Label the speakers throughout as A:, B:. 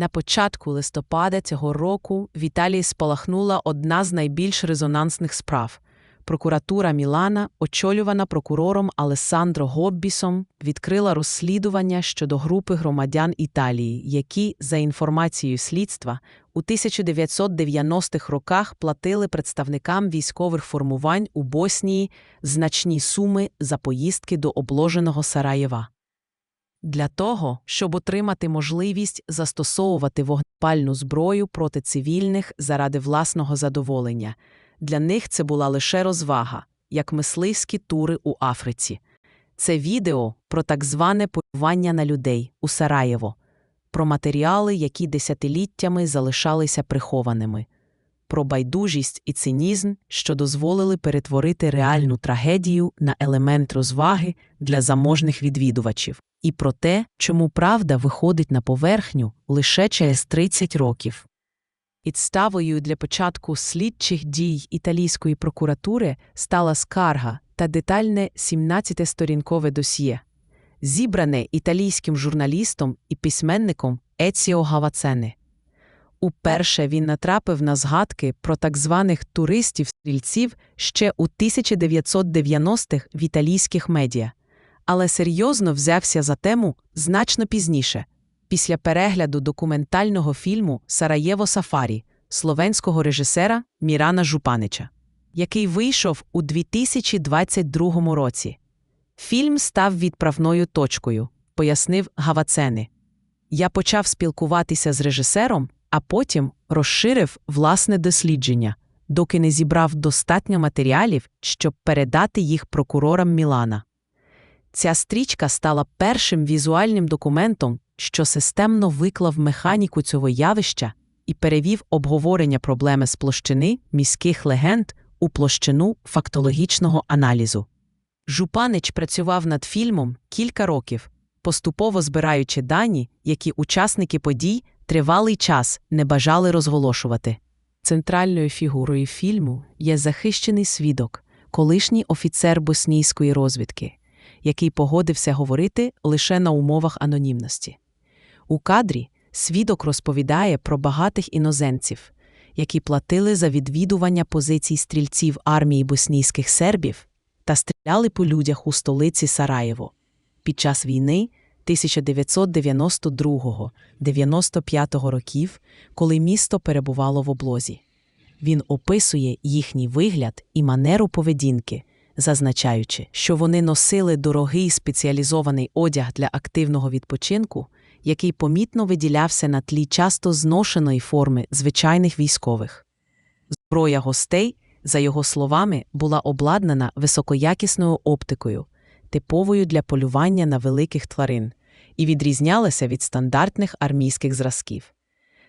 A: На початку листопада цього року в Італії спалахнула одна з найбільш резонансних справ. Прокуратура Мілана, очолювана прокурором Алессандро Гоббісом, відкрила розслідування щодо групи громадян Італії, які, за інформацією слідства, у 1990-х роках платили представникам військових формувань у Боснії значні суми за поїздки до обложеного Сараєва. Для того, щоб отримати можливість застосовувати вогнепальну зброю проти цивільних заради власного задоволення, для них це була лише розвага, як мисливські тури у Африці. Це відео про так зване полювання на людей у Сараєво, про матеріали, які десятиліттями залишалися прихованими, про байдужість і цинізм, що дозволили перетворити реальну трагедію на елемент розваги для заможних відвідувачів, і про те, чому правда виходить на поверхню лише через 30 років. Підставою для початку слідчих дій італійської прокуратури стала скарга та детальне 17-сторінкове досьє, зібране італійським журналістом і письменником Еціо Гавацене. Уперше він натрапив на згадки про так званих туристів-стрільців ще у 1990-х в італійських медіа, але серйозно взявся за тему значно пізніше після перегляду документального фільму Сараєво Сафарі словенського режисера Мірана Жупанича, який вийшов у 2022 році. Фільм став відправною точкою, пояснив Гавацени. Я почав спілкуватися з режисером, а потім розширив власне дослідження, доки не зібрав достатньо матеріалів, щоб передати їх прокурорам Мілана. Ця стрічка стала першим візуальним документом, що системно виклав механіку цього явища і перевів обговорення проблеми з площини міських легенд у площину фактологічного аналізу. Жупанич працював над фільмом кілька років, поступово збираючи дані, які учасники подій тривалий час не бажали розголошувати. Центральною фігурою фільму є захищений свідок, колишній офіцер боснійської розвідки, який погодився говорити лише на умовах анонімності. У кадрі свідок розповідає про багатих іноземців, які платили за відвідування позицій стрільців армії боснійських сербів та стріляли по людях у столиці Сараєво. Під час війни 1992-95 років, коли місто перебувало в облозі. Він описує їхній вигляд і манеру поведінки, зазначаючи, що вони носили дорогий спеціалізований одяг для активного відпочинку, який помітно виділявся на тлі часто зношеної форми звичайних військових. Зброя гостей, за його словами, була обладнана високоякісною оптикою, типовою для полювання на великих тварин, і відрізнялася від стандартних армійських зразків.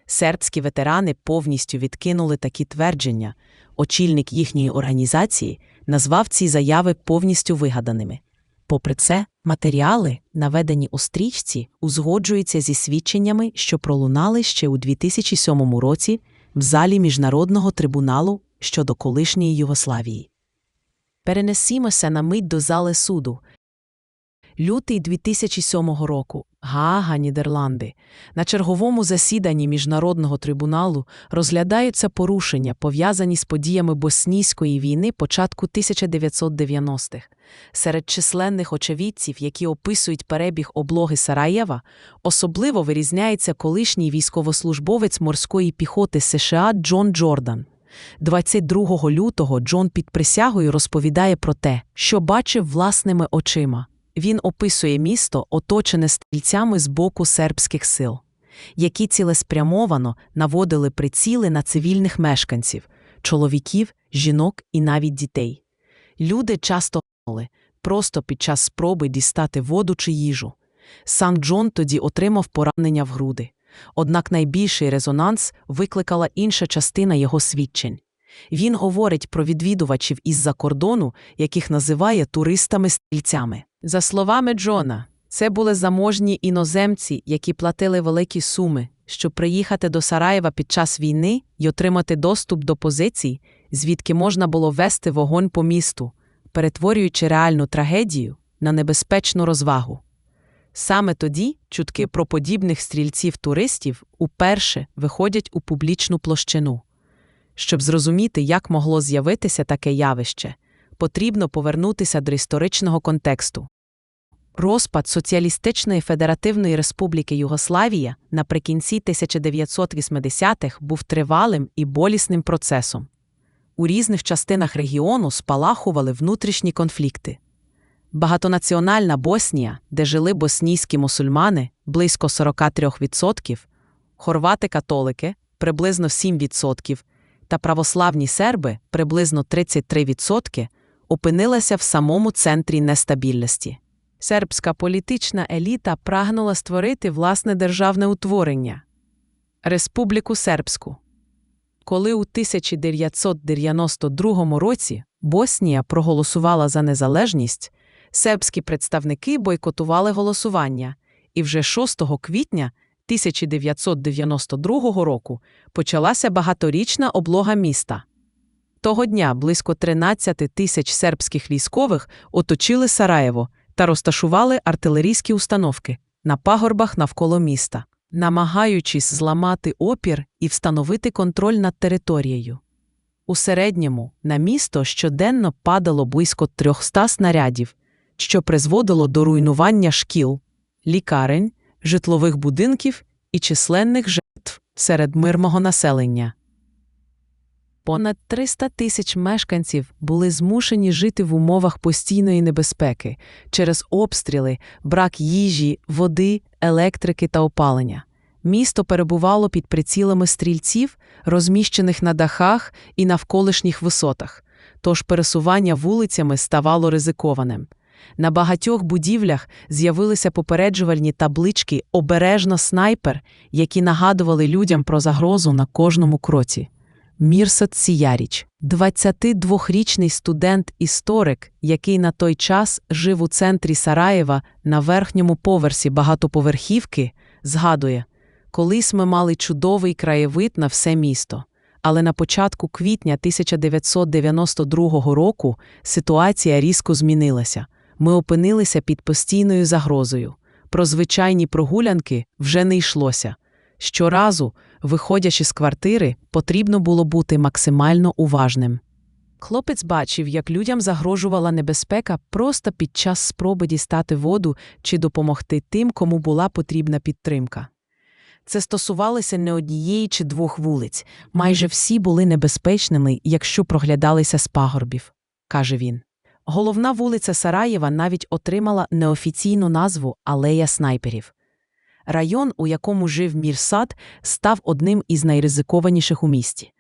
A: Сербські ветерани повністю відкинули такі твердження. Очільник їхньої організації назвав ці заяви повністю вигаданими. Попри це, матеріали, наведені у стрічці, узгоджуються зі свідченнями, що пролунали ще у 2007 році в залі Міжнародного трибуналу щодо колишньої Югославії. Перенесімося на мить до зали суду. Лютий 2007 року Гаага, Нідерланди. На черговому засіданні Міжнародного трибуналу розглядаються порушення, пов'язані з подіями боснійської війни початку 1990-х. Серед численних очевидців, які описують перебіг облоги Сараєва, особливо вирізняється колишній військовослужбовець морської піхоти США Джон Джордан. 22 лютого Джон під присягою розповідає про те, що бачив власними очима. Він описує місто, оточене стрільцями з боку сербських сил, які цілеспрямовано наводили приціли на цивільних мешканців, чоловіків, жінок і навіть дітей. Люди часто гинули просто під час спроби дістати воду чи їжу. Сам Джон тоді отримав поранення в груди. Однак найбільший резонанс викликала інша частина його свідчень. Він говорить про відвідувачів із-за кордону, яких називає туристами-стрільцями. За словами Джона, це були заможні іноземці, які платили великі суми, щоб приїхати до Сараєва під час війни і отримати доступ до позицій, звідки можна було вести вогонь по місту, перетворюючи реальну трагедію на небезпечну розвагу. Саме тоді чутки про подібних стрільців-туристів уперше виходять у публічну площину. Щоб зрозуміти, як могло з'явитися таке явище, потрібно повернутися до історичного контексту. Розпад Соціалістичної Федеративної Республіки Югославія наприкінці 1980-х був тривалим і болісним процесом. У різних частинах регіону спалахували внутрішні конфлікти. Багатонаціональна Боснія, де жили боснійські мусульмани близько 43%, хорвати-католики приблизно 7%, та православні серби приблизно 33%, опинилася в самому центрі нестабільності. Сербська політична еліта прагнула створити власне державне утворення Республіку Сербську. Коли у 1992 році Боснія проголосувала за незалежність, сербські представники бойкотували голосування, і вже 6 квітня 1992 року почалася багаторічна облога міста. Того дня близько 13 тисяч сербських військових оточили Сараєво та розташували артилерійські установки на пагорбах навколо міста, намагаючись зламати опір і встановити контроль над територією. У середньому на місто щоденно падало близько 300 снарядів, що призводило до руйнування шкіл, лікарень, житлових будинків і численних жертв серед мирного населення. Понад 300 тисяч мешканців були змушені жити в умовах постійної небезпеки через обстріли, брак їжі, води, електрики та опалення. Місто перебувало під прицілами стрільців, розміщених на дахах і навколишніх висотах, тож пересування вулицями ставало ризикованим. На багатьох будівлях з'явилися попереджувальні таблички Обережно снайпер, які нагадували людям про загрозу на кожному кроці. Мірсат Сіяріч, 22-річний студент-історик, який на той час жив у центрі Сараєва на верхньому поверсі багатоповерхівки, згадує, колись ми мали чудовий краєвид на все місто. Але на початку квітня 1992 року ситуація різко змінилася. Ми опинилися під постійною загрозою. Про звичайні прогулянки вже не йшлося. Щоразу, виходячи з квартири, потрібно було бути максимально уважним. Хлопець бачив, як людям загрожувала небезпека просто під час спроби дістати воду чи допомогти тим, кому була потрібна підтримка. Це стосувалося не однієї чи двох вулиць, майже всі були небезпечними, якщо проглядалися з пагорбів, каже він. Головна вулиця Сараєва навіть отримала неофіційну назву Алея снайперів. Район, у якому жив Мірсад, став одним із найризикованіших у місті.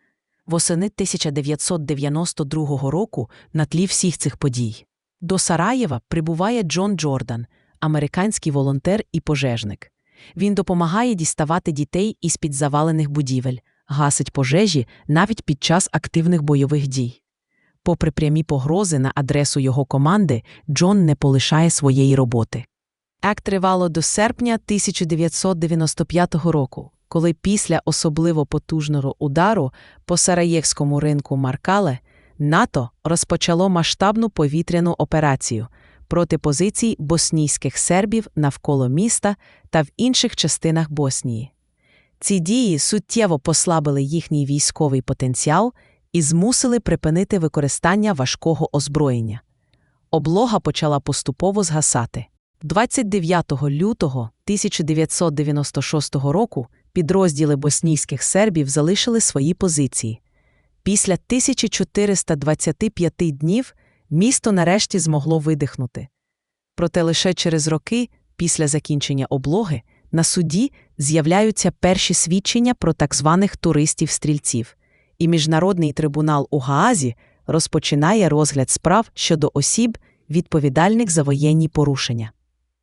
A: Восени 1992 року на тлі всіх цих подій. До Сараєва прибуває Джон Джордан, американський волонтер і пожежник. Він допомагає діставати дітей із під завалених будівель, гасить пожежі навіть під час активних бойових дій. Попри прямі погрози на адресу його команди, Джон не полишає своєї роботи. Ек тривало до серпня 1995 року, коли після особливо потужного удару по Сараєвському ринку Маркале НАТО розпочало масштабну повітряну операцію проти позицій боснійських сербів навколо міста та в інших частинах Боснії. Ці дії суттєво послабили їхній військовий потенціал і змусили припинити використання важкого озброєння. Облога почала поступово згасати. 29 лютого 1996 року підрозділи боснійських сербів залишили свої позиції. Після 1425 днів місто нарешті змогло видихнути. Проте лише через роки, після закінчення облоги, на суді з'являються перші свідчення про так званих туристів-стрільців, і Міжнародний трибунал у Гаазі розпочинає розгляд справ щодо осіб, відповідальних за воєнні порушення.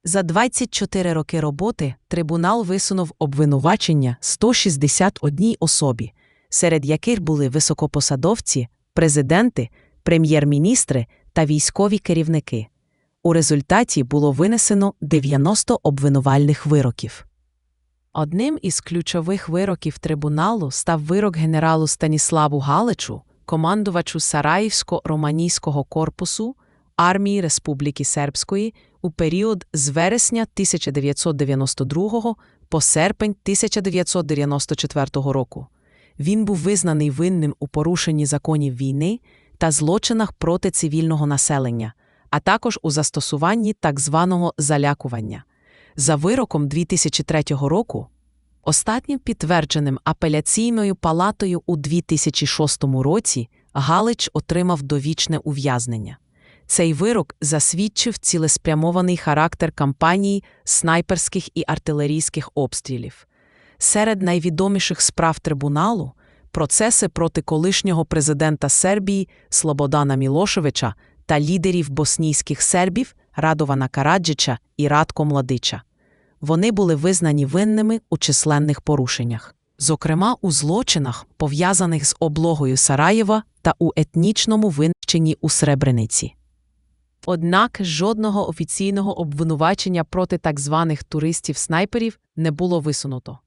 A: За 24 роки роботи трибунал висунув обвинувачення 161 особі, серед яких були високопосадовці, президенти, прем'єр-міністри та військові керівники. У результаті було винесено 90 обвинувальних вироків. Одним із ключових вироків трибуналу став вирок генералу Станіславу Галичу, командувачу Сараївсько-Романійського корпусу армії Республіки Сербської у період з вересня 1992 по серпень 1994 року. Він був визнаний винним у порушенні законів війни та злочинах проти цивільного населення, а також у застосуванні так званого залякування. За вироком 2003 року, останнім підтвердженим апеляційною палатою у 2006 році, Галич отримав довічне ув'язнення. Цей вирок засвідчив цілеспрямований характер кампанії снайперських і артилерійських обстрілів. Серед найвідоміших справ трибуналу процеси проти колишнього президента Сербії Слободана Мілошевича та лідерів боснійських сербів Радована Караджича і Радко Младича. Вони були визнані винними у численних порушеннях, зокрема у злочинах, пов'язаних з облогою Сараєва та у етнічному винищенні у Сребрениці. Однак жодного офіційного обвинувачення проти так званих туристів-снайперів не було висунуто.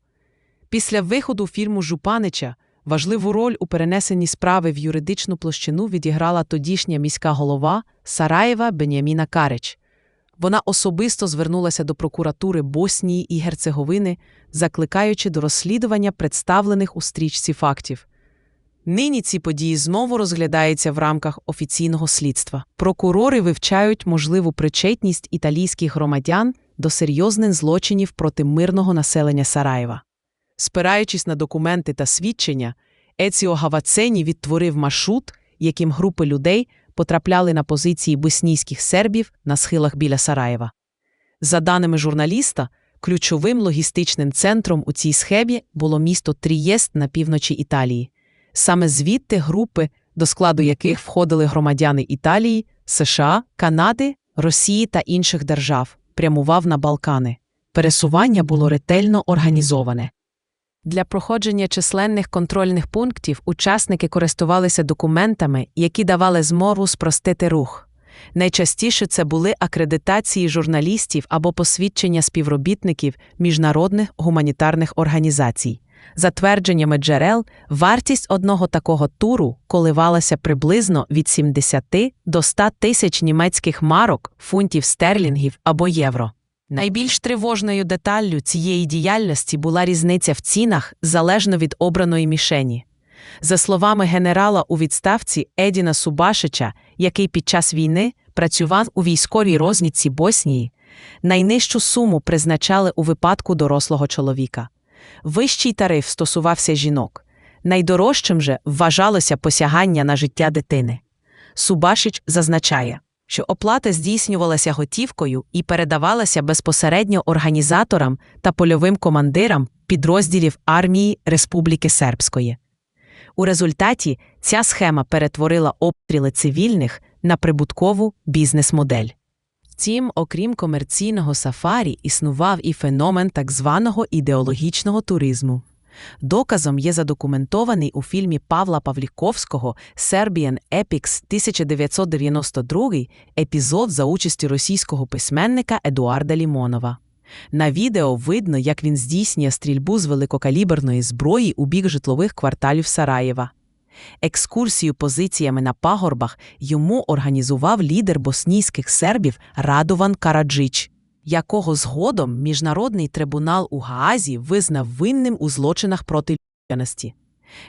A: Після виходу фільму Жупанича важливу роль у перенесенні справи в юридичну площину відіграла тодішня міська голова Сараєва Беняміна Карич. Вона особисто звернулася до прокуратури Боснії і Герцеговини, закликаючи до розслідування представлених у стрічці фактів. Нині ці події знову розглядаються в рамках офіційного слідства. Прокурори вивчають можливу причетність італійських громадян до серйозних злочинів проти мирного населення Сараєва. Спираючись на документи та свідчення, Еціо Гавацені відтворив маршрут, яким групи людей потрапляли на позиції боснійських сербів на схилах біля Сараєва. За даними журналіста, ключовим логістичним центром у цій схемі було місто Трієст на півночі Італії. Саме звідти групи, до складу яких входили громадяни Італії, США, Канади, Росії та інших держав, прямував на Балкани. Пересування було ретельно організоване. Для проходження численних контрольних пунктів учасники користувалися документами, які давали змогу спростити рух. Найчастіше це були акредитації журналістів або посвідчення співробітників міжнародних гуманітарних організацій. За твердженнями джерел, вартість одного такого туру коливалася приблизно від 70 до 100 тисяч німецьких марок, фунтів стерлінгів або євро. Найбільш тривожною деталлю цієї діяльності була різниця в цінах залежно від обраної мішені. За словами генерала у відставці Едіна Субашича, який під час війни працював у військовій розвідці Боснії, найнижчу суму призначали у випадку дорослого чоловіка. Вищий тариф стосувався жінок. Найдорожчим же вважалося посягання на життя дитини. Субашич зазначає, що оплата здійснювалася готівкою і передавалася безпосередньо організаторам та польовим командирам підрозділів армії Республіки Сербської. У результаті ця схема перетворила обстріли цивільних на прибуткову бізнес-модель. Втім, окрім комерційного сафарі, існував і феномен так званого ідеологічного туризму. Доказом є задокументований у фільмі Павла Павліковського Serbian Epics 1992 епізод за участі російського письменника Едуарда Лімонова. На відео видно, як він здійснює стрільбу з великокаліберної зброї у бік житлових кварталів Сараєва. Екскурсію позиціями на пагорбах йому організував лідер боснійських сербів Радован Караджич, якого згодом міжнародний трибунал у Гаазі визнав винним у злочинах проти людяності.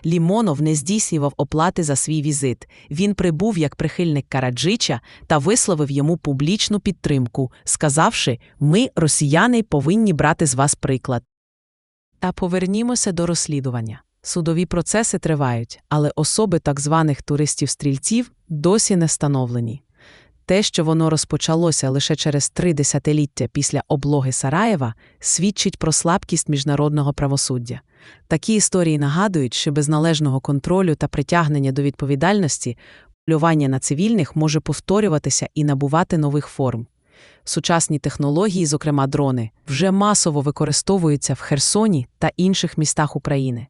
A: Лімонов не здійснював оплати за свій візит. Він прибув як прихильник Караджича та висловив йому публічну підтримку, сказавши: Ми, росіяни, повинні брати з вас приклад. Та повернімося до розслідування. Судові процеси тривають, але особи так званих туристів-стрільців досі не встановлені. Те, що воно розпочалося лише через три десятиліття після облоги Сараєва, свідчить про слабкість міжнародного правосуддя. Такі історії нагадують, що без належного контролю та притягнення до відповідальності полювання на цивільних може повторюватися і набувати нових форм. Сучасні технології, зокрема дрони, вже масово використовуються в Херсоні та інших містах України.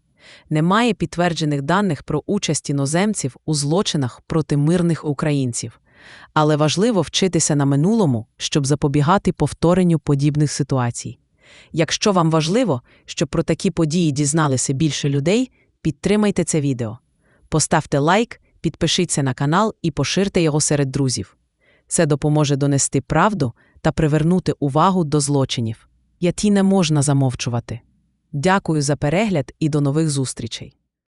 A: Немає підтверджених даних про участь іноземців у злочинах проти мирних українців. Але важливо вчитися на минулому, щоб запобігати повторенню подібних ситуацій. Якщо вам важливо, щоб про такі події дізналися більше людей, підтримайте це відео. Поставте лайк, підпишіться на канал і поширте його серед друзів. Це допоможе донести правду та привернути увагу до злочинів. Які не можна замовчувати. Дякую за перегляд і до нових зустрічей.